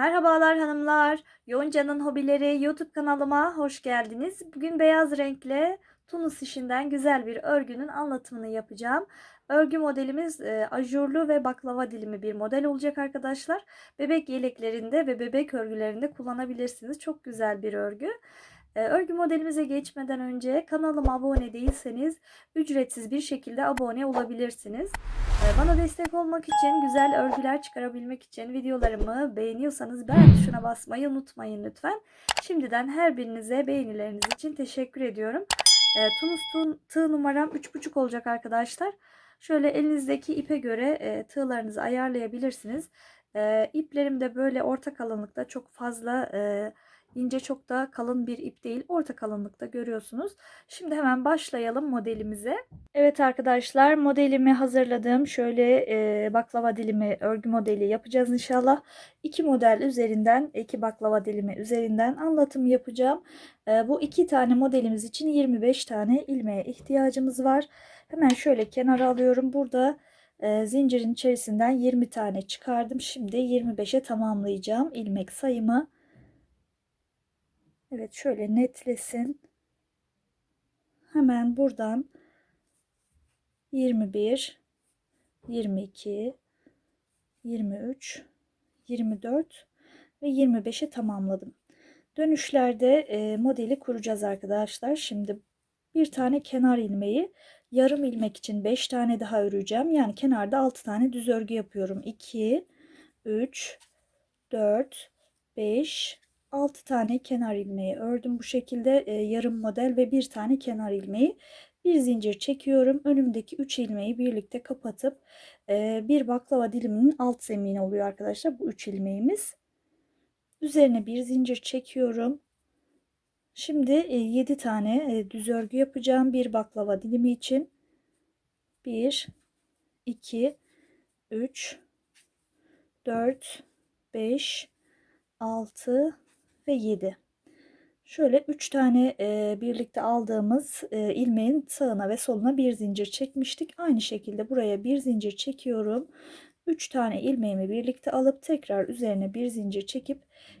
Merhabalar hanımlar. Yonca'nın hobileri YouTube kanalıma hoş geldiniz. Bugün beyaz renkle Tunus işinden güzel bir örgünün anlatımını yapacağım. Örgü modelimiz e, ajurlu ve baklava dilimi bir model olacak arkadaşlar. Bebek yeleklerinde ve bebek örgülerinde kullanabilirsiniz. Çok güzel bir örgü. E, örgü modelimize geçmeden önce kanalıma abone değilseniz ücretsiz bir şekilde abone olabilirsiniz. Ee, Bana destek olmak için, güzel örgüler çıkarabilmek için videolarımı beğeniyorsanız beğen tuşuna basmayı unutmayın lütfen. Şimdiden her birinize beğenileriniz için teşekkür ediyorum. E, Tunus tığ, numaram 3,5 olacak arkadaşlar. Şöyle elinizdeki ipe göre e, tığlarınızı ayarlayabilirsiniz. İplerim de böyle orta kalınlıkta çok fazla e, ince çok da kalın bir ip değil. Orta kalınlıkta görüyorsunuz. Şimdi hemen başlayalım modelimize. Evet arkadaşlar modelimi hazırladım. Şöyle e, baklava dilimi örgü modeli yapacağız inşallah. İki model üzerinden, iki baklava dilimi üzerinden anlatım yapacağım. E, bu iki tane modelimiz için 25 tane ilmeğe ihtiyacımız var. Hemen şöyle kenara alıyorum. Burada e, zincirin içerisinden 20 tane çıkardım. Şimdi 25'e tamamlayacağım ilmek sayımı. Evet şöyle netlesin. Hemen buradan 21, 22, 23, 24 ve 25'i tamamladım. Dönüşlerde e, modeli kuracağız arkadaşlar. Şimdi bir tane kenar ilmeği yarım ilmek için 5 tane daha öreceğim. Yani kenarda 6 tane düz örgü yapıyorum. 2, 3, 4, 5, 6 tane kenar ilmeği ördüm bu şekilde e, yarım model ve bir tane kenar ilmeği. Bir zincir çekiyorum önümdeki 3 ilmeği birlikte kapatıp e, bir baklava diliminin alt zemini oluyor arkadaşlar bu 3 ilmeğimiz. Üzerine bir zincir çekiyorum. Şimdi e, 7 tane e, düz örgü yapacağım bir baklava dilimi için. 1 2 3 4 5 6 ve 7. Şöyle 3 tane e, birlikte aldığımız e, ilmeğin sağına ve soluna bir zincir çekmiştik. Aynı şekilde buraya bir zincir çekiyorum. 3 tane ilmeğimi birlikte alıp tekrar üzerine bir zincir çekip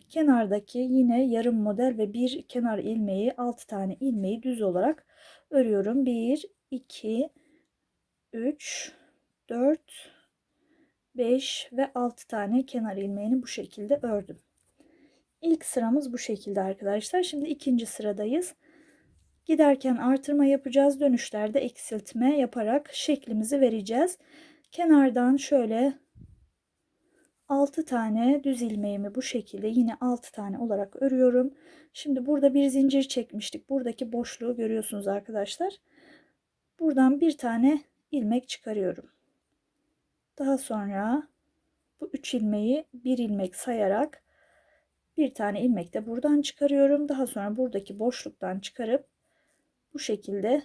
kenardaki yine yarım model ve bir kenar ilmeği 6 tane ilmeği düz olarak örüyorum. 1 2 3 4 5 ve 6 tane kenar ilmeğini bu şekilde ördüm. İlk sıramız bu şekilde arkadaşlar. Şimdi ikinci sıradayız. Giderken artırma yapacağız. Dönüşlerde eksiltme yaparak şeklimizi vereceğiz. Kenardan şöyle 6 tane düz ilmeğimi bu şekilde yine 6 tane olarak örüyorum. Şimdi burada bir zincir çekmiştik. Buradaki boşluğu görüyorsunuz arkadaşlar. Buradan bir tane ilmek çıkarıyorum. Daha sonra bu 3 ilmeği bir ilmek sayarak bir tane ilmek de buradan çıkarıyorum. Daha sonra buradaki boşluktan çıkarıp bu şekilde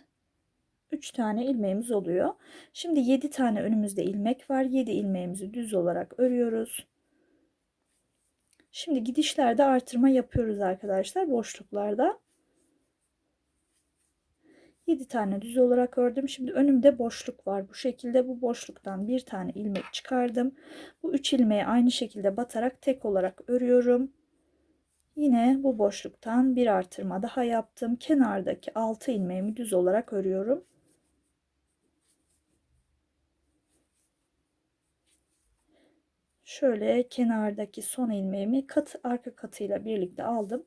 3 tane ilmeğimiz oluyor. Şimdi 7 tane önümüzde ilmek var. 7 ilmeğimizi düz olarak örüyoruz. Şimdi gidişlerde artırma yapıyoruz arkadaşlar boşluklarda. 7 tane düz olarak ördüm. Şimdi önümde boşluk var. Bu şekilde bu boşluktan bir tane ilmek çıkardım. Bu 3 ilmeği aynı şekilde batarak tek olarak örüyorum. Yine bu boşluktan bir artırma daha yaptım. Kenardaki 6 ilmeğimi düz olarak örüyorum. Şöyle kenardaki son ilmeğimi kat arka katıyla birlikte aldım.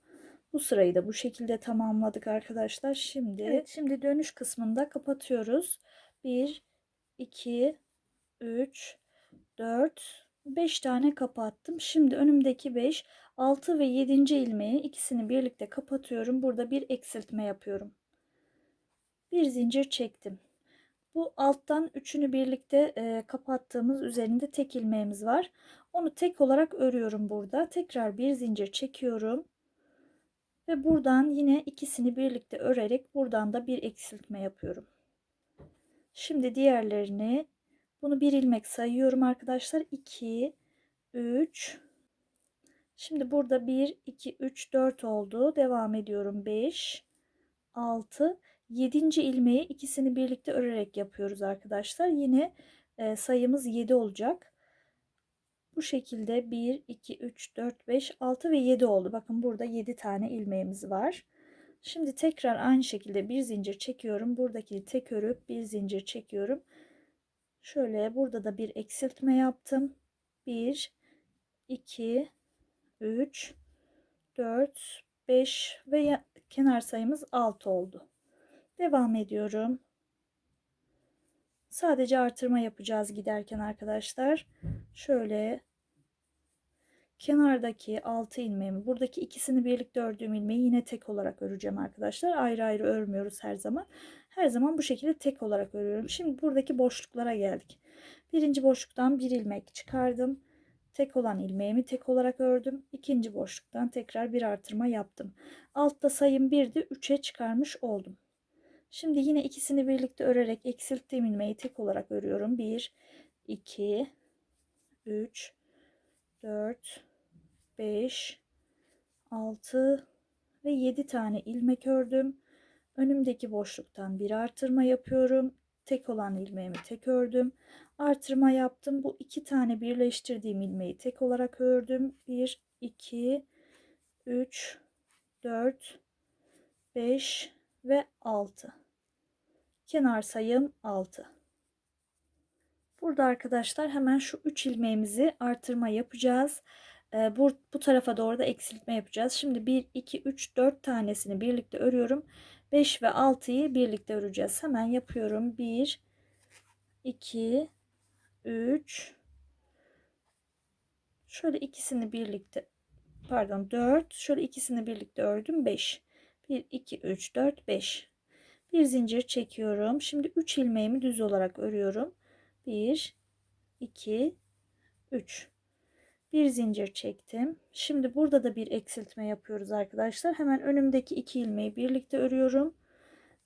Bu sırayı da bu şekilde tamamladık arkadaşlar. Şimdi evet, şimdi dönüş kısmında kapatıyoruz. 1 2 3 4 5 tane kapattım. Şimdi önümdeki 5 6 ve 7. ilmeği ikisini birlikte kapatıyorum. Burada bir eksiltme yapıyorum. Bir zincir çektim. Bu alttan üçünü birlikte e, kapattığımız üzerinde tek ilmeğimiz var. Onu tek olarak örüyorum burada. Tekrar bir zincir çekiyorum. Ve buradan yine ikisini birlikte örerek buradan da bir eksiltme yapıyorum. Şimdi diğerlerini bunu bir ilmek sayıyorum arkadaşlar. 2 3 Şimdi burada 1, 2, 3, 4 oldu. Devam ediyorum. 5, 6, 7. ilmeği ikisini birlikte örerek yapıyoruz arkadaşlar. Yine e, sayımız 7 olacak. Bu şekilde 1, 2, 3, 4, 5, 6 ve 7 oldu. Bakın burada 7 tane ilmeğimiz var. Şimdi tekrar aynı şekilde bir zincir çekiyorum. Buradaki tek örüp bir zincir çekiyorum. Şöyle burada da bir eksiltme yaptım. 1, 2, 3, 4, 5 ve kenar sayımız 6 oldu. Devam ediyorum. Sadece artırma yapacağız giderken arkadaşlar. Şöyle kenardaki 6 ilmeğimi buradaki ikisini birlikte ördüğüm ilmeği yine tek olarak öreceğim arkadaşlar. Ayrı ayrı örmüyoruz her zaman. Her zaman bu şekilde tek olarak örüyorum. Şimdi buradaki boşluklara geldik. Birinci boşluktan bir ilmek çıkardım. Tek olan ilmeğimi tek olarak ördüm. İkinci boşluktan tekrar bir artırma yaptım. Altta sayım 1'di 3'e çıkarmış oldum. Şimdi yine ikisini birlikte örerek eksilttiğim ilmeği tek olarak örüyorum. 1, 2, 3, 4, 5, 6 ve 7 tane ilmek ördüm. Önümdeki boşluktan bir artırma yapıyorum. Tek olan ilmeğimi tek ördüm. Artırma yaptım. Bu iki tane birleştirdiğim ilmeği tek olarak ördüm. 1, 2, 3, 4, 5 ve 6. Kenar sayım 6. Burada arkadaşlar hemen şu 3 ilmeğimizi artırma yapacağız. Ee, bu, bu tarafa doğru da eksiltme yapacağız. Şimdi 1, 2, 3, 4 tanesini birlikte örüyorum. 5 ve 6'yı birlikte öreceğiz. Hemen yapıyorum. 1, 2, 3, şöyle ikisini birlikte pardon 4 şöyle ikisini birlikte ördüm. 5 1 2 3 4 5 bir zincir çekiyorum. Şimdi 3 ilmeğimi düz olarak örüyorum. 1 2 3 bir zincir çektim. Şimdi burada da bir eksiltme yapıyoruz arkadaşlar. Hemen önümdeki iki ilmeği birlikte örüyorum.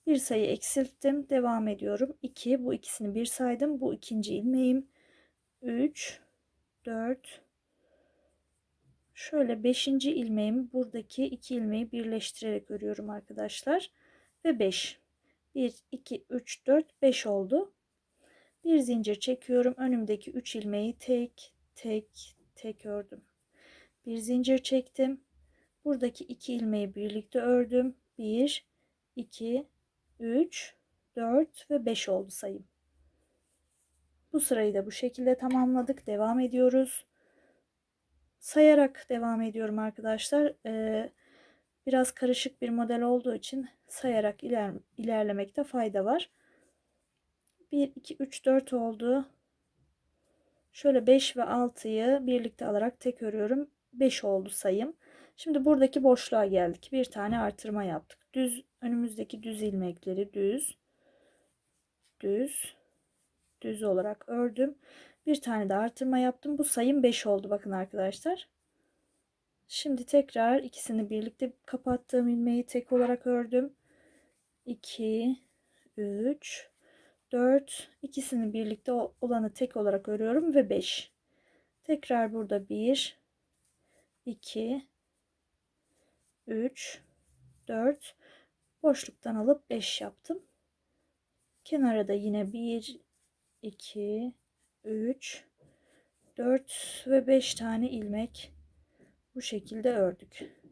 Bir sayı eksilttim. Devam ediyorum. 2 bu ikisini bir saydım. Bu ikinci ilmeğim. 3 4 şöyle 5. ilmeğimi buradaki iki ilmeği birleştirerek örüyorum arkadaşlar. Ve 5 1 2 3 4 5 oldu. Bir zincir çekiyorum. Önümdeki 3 ilmeği tek tek tek ördüm bir zincir çektim buradaki iki ilmeği birlikte ördüm 1 2 3 4 ve 5 oldu sayım bu sırayı da bu şekilde tamamladık. Devam ediyoruz. Sayarak devam ediyorum arkadaşlar. Ee, biraz karışık bir model olduğu için sayarak iler, ilerlemekte fayda var. 1, 2, 3, 4 oldu. Şöyle 5 ve 6'yı birlikte alarak tek örüyorum. 5 oldu sayım. Şimdi buradaki boşluğa geldik. Bir tane artırma yaptık. Düz önümüzdeki düz ilmekleri düz düz düz olarak ördüm. Bir tane de artırma yaptım. Bu sayım 5 oldu bakın arkadaşlar. Şimdi tekrar ikisini birlikte kapattığım ilmeği tek olarak ördüm. 2 3 4 ikisini birlikte olanı tek olarak örüyorum ve 5. Tekrar burada 1 2 3 4 boşluktan alıp 5 yaptım. Kenara da yine 1 2 3 4 ve 5 tane ilmek bu şekilde ördük.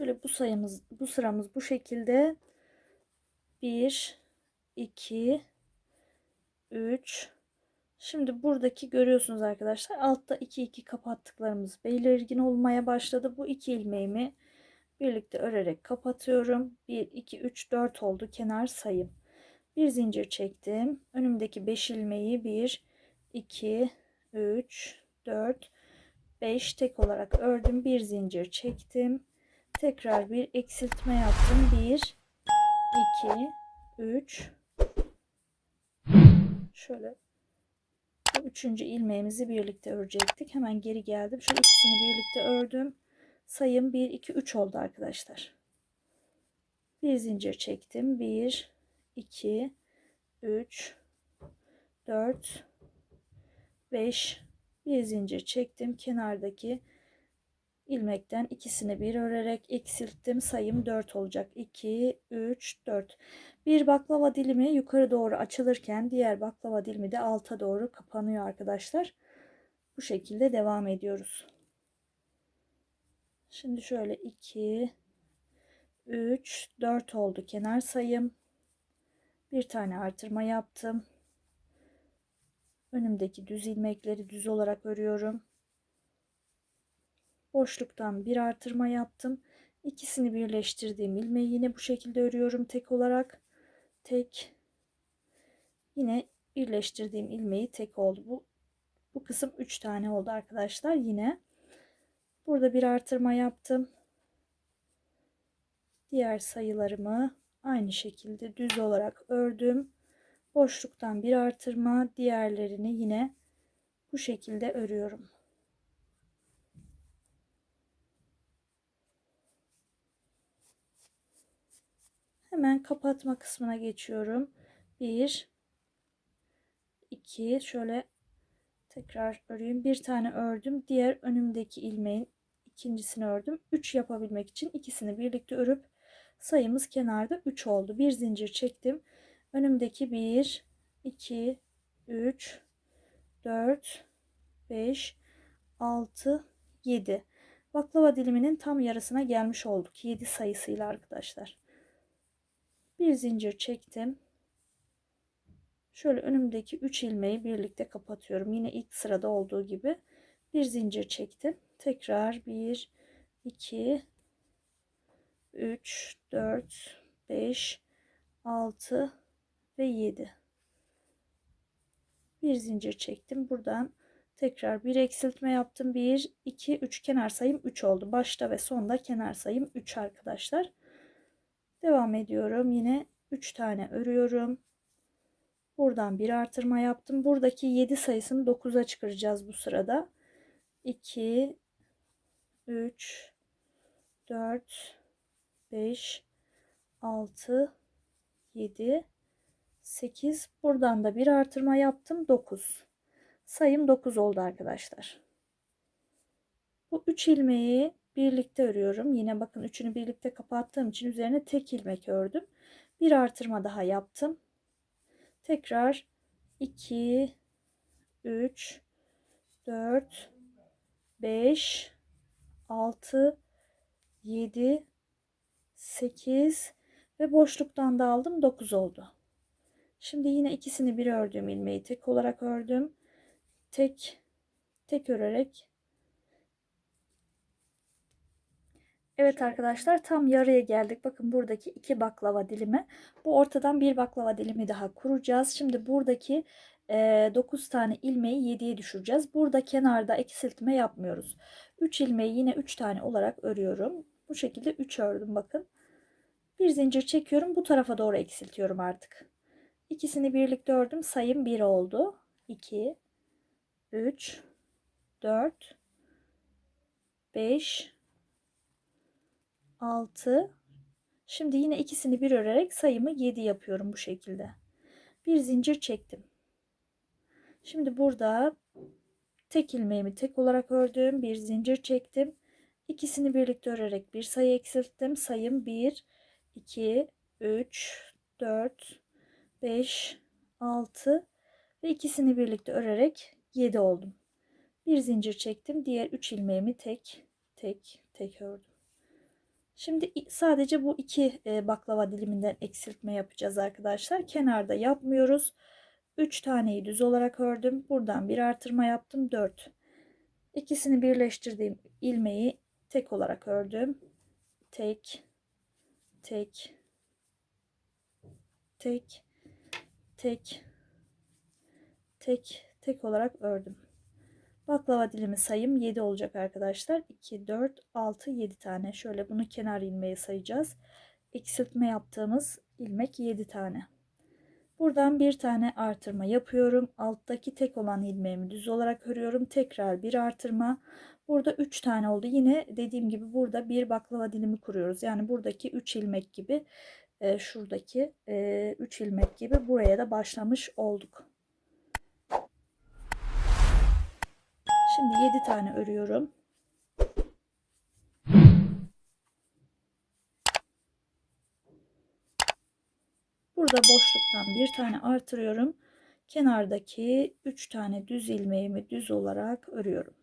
Şöyle bu sayımız bu sıramız bu şekilde 1 2 3 Şimdi buradaki görüyorsunuz arkadaşlar altta 2 2 kapattıklarımız belirgin olmaya başladı. Bu iki ilmeğimi birlikte örerek kapatıyorum. 1 2 3 4 oldu kenar sayım. Bir zincir çektim. Önümdeki 5 ilmeği 1 2 3 4 5 tek olarak ördüm. Bir zincir çektim. Tekrar bir eksiltme yaptım. 1 2 3 şöyle üçüncü ilmeğimizi birlikte örecektik. Hemen geri geldim. Şu ikisini birlikte ördüm. Sayım 1, 2, 3 oldu arkadaşlar. Bir zincir çektim. 1, 2, 3, 4, 5. Bir zincir çektim. Kenardaki ilmekten ikisini bir örerek eksilttim. Sayım 4 olacak. 2, 3, 4. Bir baklava dilimi yukarı doğru açılırken diğer baklava dilimi de alta doğru kapanıyor arkadaşlar. Bu şekilde devam ediyoruz. Şimdi şöyle 2, 3, 4 oldu kenar sayım. Bir tane artırma yaptım. Önümdeki düz ilmekleri düz olarak örüyorum. Boşluktan bir artırma yaptım. İkisini birleştirdiğim ilmeği yine bu şekilde örüyorum tek olarak. Tek. Yine birleştirdiğim ilmeği tek oldu. Bu, bu kısım 3 tane oldu arkadaşlar. Yine burada bir artırma yaptım. Diğer sayılarımı aynı şekilde düz olarak ördüm. Boşluktan bir artırma, diğerlerini yine bu şekilde örüyorum. Hemen kapatma kısmına geçiyorum. 1 2 şöyle tekrar öreyim. Bir tane ördüm. Diğer önümdeki ilmeğin ikincisini ördüm. 3 yapabilmek için ikisini birlikte örüp sayımız kenarda 3 oldu. Bir zincir çektim. Önümdeki 1 2 3 4 5 6 7 baklava diliminin tam yarısına gelmiş olduk 7 sayısıyla arkadaşlar bir zincir çektim. Şöyle önümdeki 3 ilmeği birlikte kapatıyorum. Yine ilk sırada olduğu gibi bir zincir çektim. Tekrar 1 2 3 4 5 6 ve 7 bir zincir çektim. Buradan tekrar bir eksiltme yaptım. 1 2 3 kenar sayım 3 oldu. Başta ve sonda kenar sayım 3 arkadaşlar devam ediyorum. Yine 3 tane örüyorum. Buradan bir artırma yaptım. Buradaki 7 sayısını 9'a çıkaracağız bu sırada. 2 3 4 5 6 7 8 buradan da bir artırma yaptım. 9 sayım 9 oldu arkadaşlar. Bu 3 ilmeği birlikte örüyorum. Yine bakın üçünü birlikte kapattığım için üzerine tek ilmek ördüm. Bir artırma daha yaptım. Tekrar 2 3 4 5 6 7 8 ve boşluktan da aldım 9 oldu. Şimdi yine ikisini bir ördüğüm ilmeği tek olarak ördüm. Tek tek örerek Evet arkadaşlar tam yarıya geldik. Bakın buradaki iki baklava dilimi. Bu ortadan bir baklava dilimi daha kuracağız. Şimdi buradaki e, 9 tane ilmeği 7'ye düşüreceğiz. Burada kenarda eksiltme yapmıyoruz. 3 ilmeği yine 3 tane olarak örüyorum. Bu şekilde 3 ördüm bakın. Bir zincir çekiyorum. Bu tarafa doğru eksiltiyorum artık. İkisini birlikte ördüm. Sayım 1 oldu. 2 3 4 5 6 Şimdi yine ikisini bir örerek sayımı 7 yapıyorum bu şekilde. Bir zincir çektim. Şimdi burada tek ilmeğimi tek olarak ördüm. Bir zincir çektim. İkisini birlikte örerek bir sayı eksilttim. Sayım 1 2 3 4 5, 6 ve ikisini birlikte örerek 7 oldum. Bir zincir çektim. Diğer 3 ilmeğimi tek tek tek ördüm. Şimdi sadece bu iki e, baklava diliminden eksiltme yapacağız arkadaşlar. Kenarda yapmıyoruz. 3 taneyi düz olarak ördüm. Buradan bir artırma yaptım. 4. İkisini birleştirdiğim ilmeği tek olarak ördüm. Tek tek tek tek tek tek olarak ördüm. Baklava dilimi sayım 7 olacak arkadaşlar. 2, 4, 6, 7 tane. Şöyle bunu kenar ilmeği sayacağız. Eksiltme yaptığımız ilmek 7 tane. Buradan bir tane artırma yapıyorum. Alttaki tek olan ilmeğimi düz olarak örüyorum. Tekrar bir artırma. Burada 3 tane oldu. Yine dediğim gibi burada bir baklava dilimi kuruyoruz. Yani buradaki 3 ilmek gibi e, şuradaki 3 e, ilmek gibi buraya da başlamış olduk. Şimdi 7 tane örüyorum. Burada boşluktan bir tane artırıyorum. Kenardaki 3 tane düz ilmeğimi düz olarak örüyorum.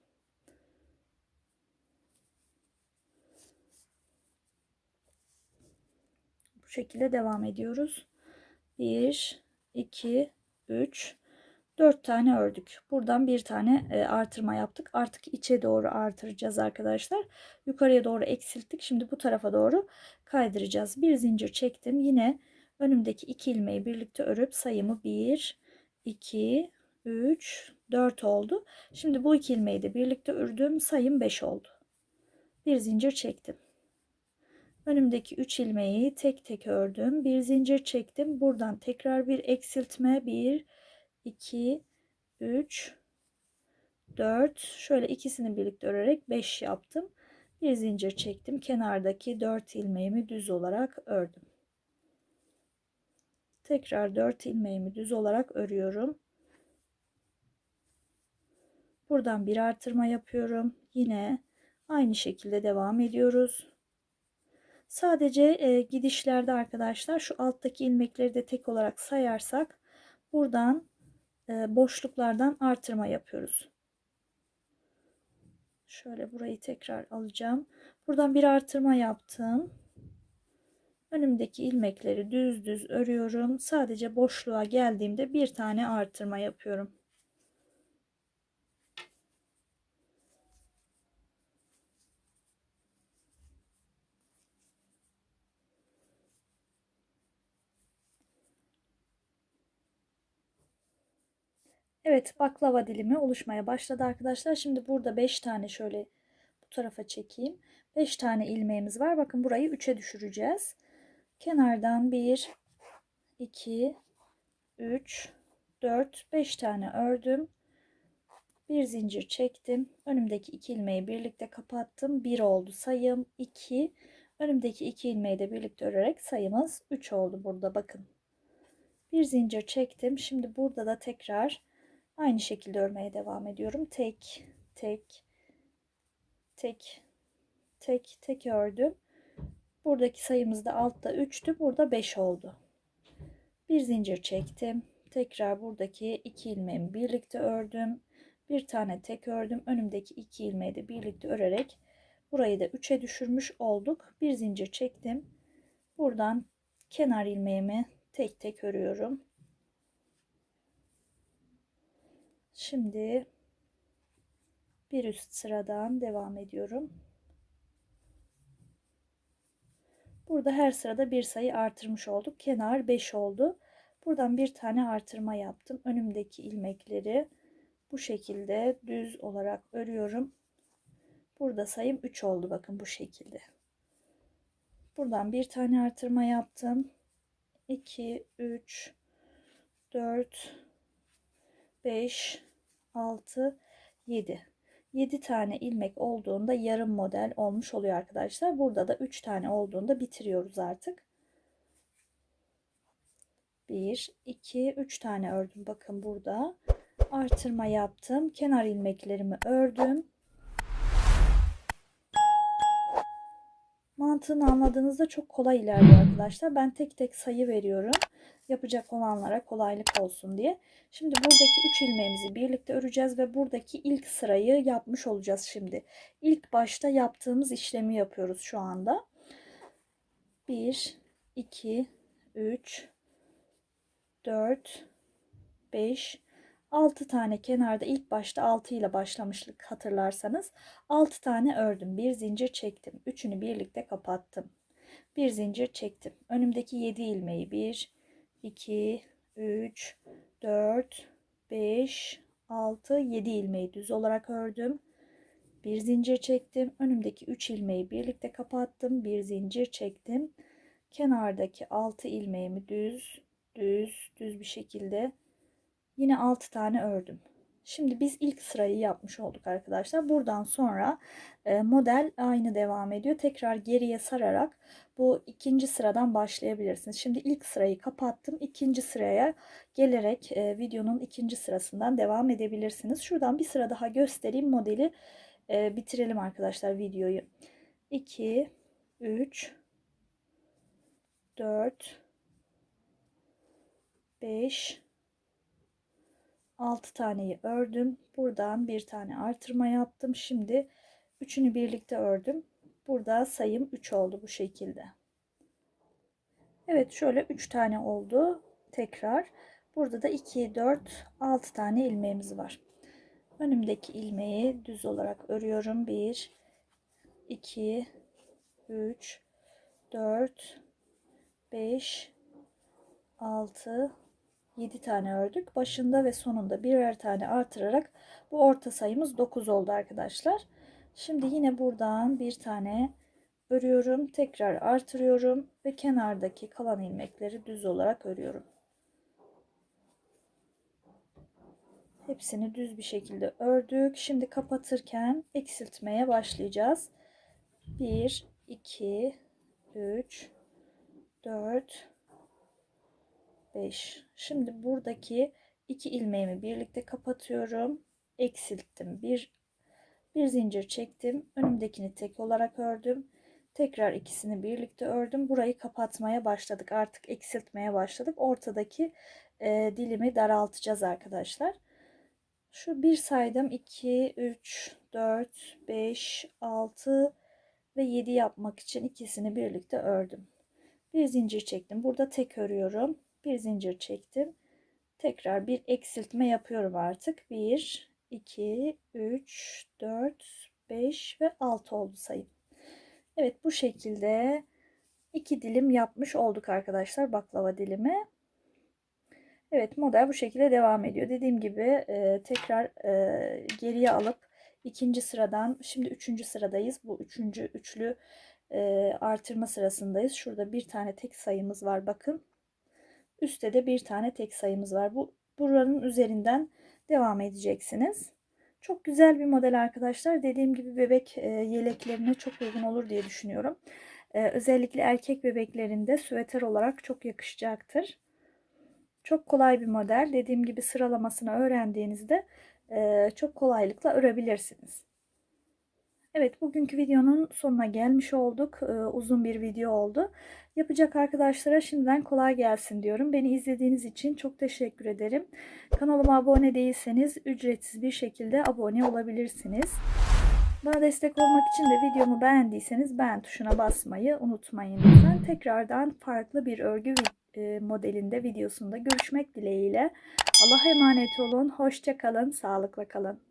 Bu şekilde devam ediyoruz. 1 2 3 4 tane ördük. Buradan bir tane e, artırma yaptık. Artık içe doğru artıracağız arkadaşlar. Yukarıya doğru eksilttik. Şimdi bu tarafa doğru kaydıracağız. Bir zincir çektim. Yine önümdeki iki ilmeği birlikte örüp sayımı 1 2 3 4 oldu. Şimdi bu iki ilmeği de birlikte ördüm. Sayım 5 oldu. Bir zincir çektim. Önümdeki 3 ilmeği tek tek ördüm. Bir zincir çektim. Buradan tekrar bir eksiltme. 1 2 3 4 şöyle ikisini birlikte örerek 5 yaptım. Bir zincir çektim. Kenardaki 4 ilmeğimi düz olarak ördüm. Tekrar 4 ilmeğimi düz olarak örüyorum. Buradan bir artırma yapıyorum. Yine aynı şekilde devam ediyoruz. Sadece e, gidişlerde arkadaşlar şu alttaki ilmekleri de tek olarak sayarsak buradan boşluklardan artırma yapıyoruz. Şöyle burayı tekrar alacağım. Buradan bir artırma yaptım. Önümdeki ilmekleri düz düz örüyorum. Sadece boşluğa geldiğimde bir tane artırma yapıyorum. Evet baklava dilimi oluşmaya başladı arkadaşlar. Şimdi burada 5 tane şöyle bu tarafa çekeyim. 5 tane ilmeğimiz var. Bakın burayı 3'e düşüreceğiz. Kenardan 1, 2, 3, 4, 5 tane ördüm. Bir zincir çektim. Önümdeki iki ilmeği birlikte kapattım. 1 oldu sayım. 2. Önümdeki iki ilmeği de birlikte örerek sayımız 3 oldu burada bakın. Bir zincir çektim. Şimdi burada da tekrar Aynı şekilde örmeye devam ediyorum. Tek, tek, tek, tek, tek ördüm. Buradaki sayımız da altta 3'tü. Burada 5 oldu. Bir zincir çektim. Tekrar buradaki iki ilmeğimi birlikte ördüm. Bir tane tek ördüm. Önümdeki iki ilmeği de birlikte örerek burayı da 3'e düşürmüş olduk. Bir zincir çektim. Buradan kenar ilmeğimi tek tek örüyorum. Şimdi bir üst sıradan devam ediyorum. Burada her sırada bir sayı artırmış olduk. Kenar 5 oldu. Buradan bir tane artırma yaptım. Önümdeki ilmekleri bu şekilde düz olarak örüyorum. Burada sayım 3 oldu. Bakın bu şekilde. Buradan bir tane artırma yaptım. 2, 3, 4, 5, 6, 7. 7 tane ilmek olduğunda yarım model olmuş oluyor arkadaşlar. Burada da 3 tane olduğunda bitiriyoruz artık. 1, 2, 3 tane ördüm. Bakın burada artırma yaptım. Kenar ilmeklerimi ördüm. Mantığını anladığınızda çok kolay ilerliyor arkadaşlar. Ben tek tek sayı veriyorum yapacak olanlara kolaylık olsun diye. Şimdi buradaki 3 ilmeğimizi birlikte öreceğiz ve buradaki ilk sırayı yapmış olacağız şimdi. İlk başta yaptığımız işlemi yapıyoruz şu anda. 1 2 3 4 5 6 tane kenarda ilk başta 6 ile başlamışlık hatırlarsanız 6 tane ördüm. Bir zincir çektim. Üçünü birlikte kapattım. Bir zincir çektim. Önümdeki 7 ilmeği 1 2, 3, 4, 5, 6, 7 ilmeği düz olarak ördüm. Bir zincir çektim. Önümdeki 3 ilmeği birlikte kapattım. Bir zincir çektim. Kenardaki 6 ilmeğimi düz, düz, düz bir şekilde yine 6 tane ördüm. Şimdi biz ilk sırayı yapmış olduk arkadaşlar. Buradan sonra e, model aynı devam ediyor. Tekrar geriye sararak bu ikinci sıradan başlayabilirsiniz. Şimdi ilk sırayı kapattım. İkinci sıraya gelerek e, videonun ikinci sırasından devam edebilirsiniz. Şuradan bir sıra daha göstereyim modeli e, bitirelim arkadaşlar videoyu. 2 3 4 5 6 taneyi ördüm. Buradan bir tane artırma yaptım. Şimdi üçünü birlikte ördüm. Burada sayım 3 oldu bu şekilde. Evet şöyle 3 tane oldu. Tekrar burada da 2 4 6 tane ilmeğimiz var. Önümdeki ilmeği düz olarak örüyorum. 1 2 3 4 5 6 7 tane ördük. Başında ve sonunda birer tane artırarak bu orta sayımız 9 oldu arkadaşlar. Şimdi yine buradan bir tane örüyorum. Tekrar artırıyorum ve kenardaki kalan ilmekleri düz olarak örüyorum. Hepsini düz bir şekilde ördük. Şimdi kapatırken eksiltmeye başlayacağız. 1 2 3 4 5 şimdi buradaki iki ilmeğimi birlikte kapatıyorum. Eksilttim. Bir bir zincir çektim. Önümdekini tek olarak ördüm. Tekrar ikisini birlikte ördüm. Burayı kapatmaya başladık. Artık eksiltmeye başladık. Ortadaki e, dilimi daraltacağız arkadaşlar. Şu bir saydım 2 3 4 5 6 ve 7 yapmak için ikisini birlikte ördüm. Bir zincir çektim. Burada tek örüyorum bir zincir çektim. Tekrar bir eksiltme yapıyorum artık. 1, 2, 3, 4, 5 ve 6 oldu sayım. Evet bu şekilde iki dilim yapmış olduk arkadaşlar baklava dilimi. Evet model bu şekilde devam ediyor. Dediğim gibi e, tekrar e, geriye alıp ikinci sıradan şimdi üçüncü sıradayız. Bu üçüncü üçlü e, artırma sırasındayız. Şurada bir tane tek sayımız var bakın. Üstte de bir tane tek sayımız var. Bu buranın üzerinden devam edeceksiniz. Çok güzel bir model arkadaşlar. Dediğim gibi bebek e, yeleklerine çok uygun olur diye düşünüyorum. E, özellikle erkek bebeklerinde süveter olarak çok yakışacaktır. Çok kolay bir model. Dediğim gibi sıralamasını öğrendiğinizde e, çok kolaylıkla örebilirsiniz. Evet bugünkü videonun sonuna gelmiş olduk. Ee, uzun bir video oldu. Yapacak arkadaşlara şimdiden kolay gelsin diyorum. Beni izlediğiniz için çok teşekkür ederim. Kanalıma abone değilseniz ücretsiz bir şekilde abone olabilirsiniz. Bana destek olmak için de videomu beğendiyseniz beğen tuşuna basmayı unutmayın lütfen. Tekrardan farklı bir örgü e, modelinde videosunda görüşmek dileğiyle. Allah'a emanet olun. Hoşça kalın. Sağlıkla kalın.